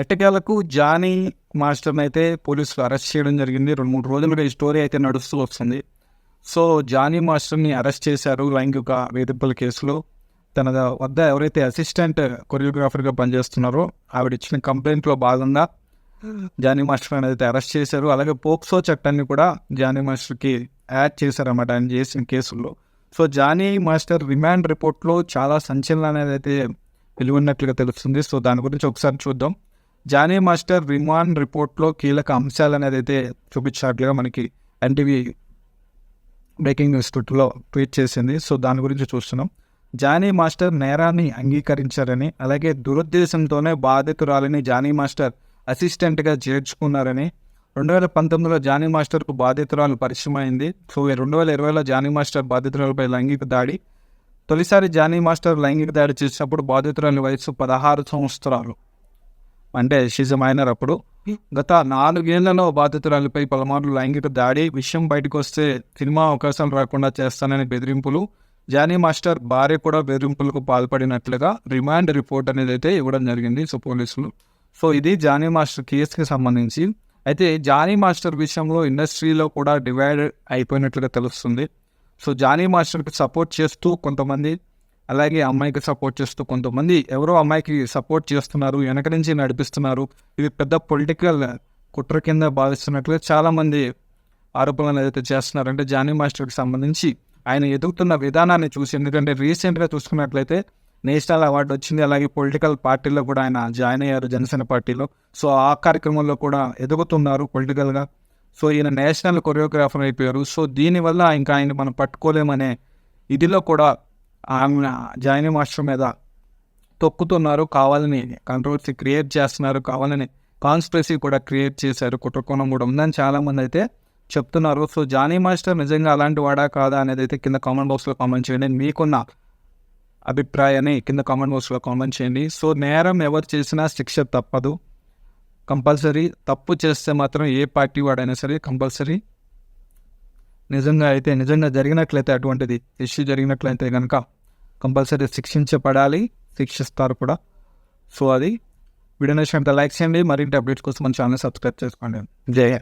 ఎట్టకేలకు జానీ మాస్టర్ని అయితే పోలీసులు అరెస్ట్ చేయడం జరిగింది. రెండు మూడు రోజులుగా ఈ స్టోరీ అయితే నడుస్తూ వస్తుంది. సో జానీ మాస్టర్ని అరెస్ట్ చేశారు లైంగిక వేధింపుల కేసులో. తన వద్ద ఎవరైతే అసిస్టెంట్ కొరియోగ్రాఫర్గా పనిచేస్తున్నారో ఆవిడ ఇచ్చిన కంప్లైంట్లో భాగంగా జానీ మాస్టర్ అనేది అయితే అరెస్ట్ చేశారు. అలాగే పోక్సో చట్టాన్ని కూడా జానీ మాస్టర్కి యాడ్ చేశారన్నమాట ఆయన చేసిన కేసుల్లో. సో జానీ మాస్టర్ రిమాండ్ రిపోర్ట్లో చాలా సంచలనం అనేది అయితే వెలువన్నట్లుగా తెలుస్తుంది. సో దాని గురించి ఒకసారి చూద్దాం. జానీ మాస్టర్ రిమాండ్ రిపోర్ట్లో కీలక అంశాలు అనేది అయితే చూపించినట్లుగా మనకి ఎన్టీవీ బ్రేకింగ్ న్యూస్ ట్విట్టర్లో ట్వీట్ చేసింది. సో దాని గురించి చూస్తున్నాం. జానీ మాస్టర్ నేరాన్ని అంగీకరించారని అలాగే దురుద్దేశంతోనే బాధితురాలని జానీ మాస్టర్ అసిస్టెంట్గా చేర్చుకున్నారని. రెండు వేల పంతొమ్మిదిలో జానీ మాస్టర్కు బాధితురాలు పరిచయం అయింది. సో రెండు వేల ఇరవైలో జానీ మాస్టర్ బాధితురాలపై లైంగిక దాడి. తొలిసారి జానీ మాస్టర్ లైంగిక దాడి చేసినప్పుడు బాధితురాలి వయసు పదహారు సంవత్సరాలు. అంటే షీజ్ మైనర్ అప్పుడు గత నాలుగేళ్ళలో బాధితురాలిపై పలుమార్లు లైంగిక దాడి విషయం బయటకు వస్తే సినిమా అవకాశాలు రాకుండా చేస్తానని బెదిరింపులు జానీ మాస్టర్ భార్య కూడా బెదిరింపులకు పాల్పడినట్లుగా రిమాండ్ రిపోర్ట్ అనేది అయితే ఇవ్వడం జరిగింది సో పోలీసులు. సో ఇది జానీ మాస్టర్ కేసుకి సంబంధించి. అయితే జానీ మాస్టర్ విషయంలో ఇండస్ట్రీలో కూడా డివైడ్ అయిపోయినట్లుగా తెలుస్తుంది. సో జానీ మాస్టర్కి సపోర్ట్ చేస్తూ కొంతమంది అలాగే అమ్మాయికి సపోర్ట్ చేస్తూ కొంతమంది ఎవరో అమ్మాయికి సపోర్ట్ చేస్తున్నారు వెనక నుంచి నడిపిస్తున్నారు. ఇది పెద్ద పొలిటికల్ కుట్ర కింద భావిస్తున్నట్లుగా చాలామంది ఆరోపణలు ఏదైతే చేస్తున్నారు. అంటే జానీ మాస్టర్కి సంబంధించి ఆయన ఎదుగుతున్న విధానాన్ని చూసి ఎందుకంటే రీసెంట్గా చూసుకున్నట్లయితే నేషనల్ అవార్డు వచ్చింది. అలాగే పొలిటికల్ పార్టీలో కూడా ఆయన జాయిన్ అయ్యారు జనసేన పార్టీలో. సో ఆ కార్యక్రమంలో కూడా ఎదుగుతున్నారు పొలిటికల్గా సో ఈయన నేషనల్ కొరియోగ్రాఫర్ అయిపోయారు. సో దీనివల్ల ఇంకా ఆయన మనం పట్టుకోలేమనే ఇదిలో కూడా ఆమె జాయినింగ్ మాస్టర్ మీద తొక్కుతున్నారు. కావాలని కంట్రోల్స్ క్రియేట్ చేస్తున్నారు. కావాలని కాన్స్పిరసీ కూడా క్రియేట్ చేశారు. కుట్రకోణం కూడా ఉందని చాలామంది అయితే చెప్తున్నారు. సో జానీ మాస్టర్ నిజంగా అలాంటి వాడా కాదా అనేది అయితే కింద కామెంట్ బాక్స్లో కామెంట్ చేయండి. మీకున్న అభిప్రాయాన్ని కింద కామెంట్ బాక్స్లో కామెంట్ చేయండి. సో నేరం ఎవరు చేసినా శిక్ష తప్పదు. కంపల్సరీ తప్పు చేస్తే మాత్రం ఏ పార్టీ వాడైనా సరే కంపల్సరీ నిజంగా అయితే నిజంగా జరిగినట్లయితే అటువంటిది ఇష్యూ జరిగినట్లయితే కనుక కంపల్సరీ శిక్షించబడాలి శిక్షిస్తారు కూడా. సో అది. వీడియో నచ్చినంత లైక్ చేయండి మరింటి అప్డేట్స్ కోసం మన ఛానల్ సబ్స్క్రైబ్ చేసుకోండి. జయ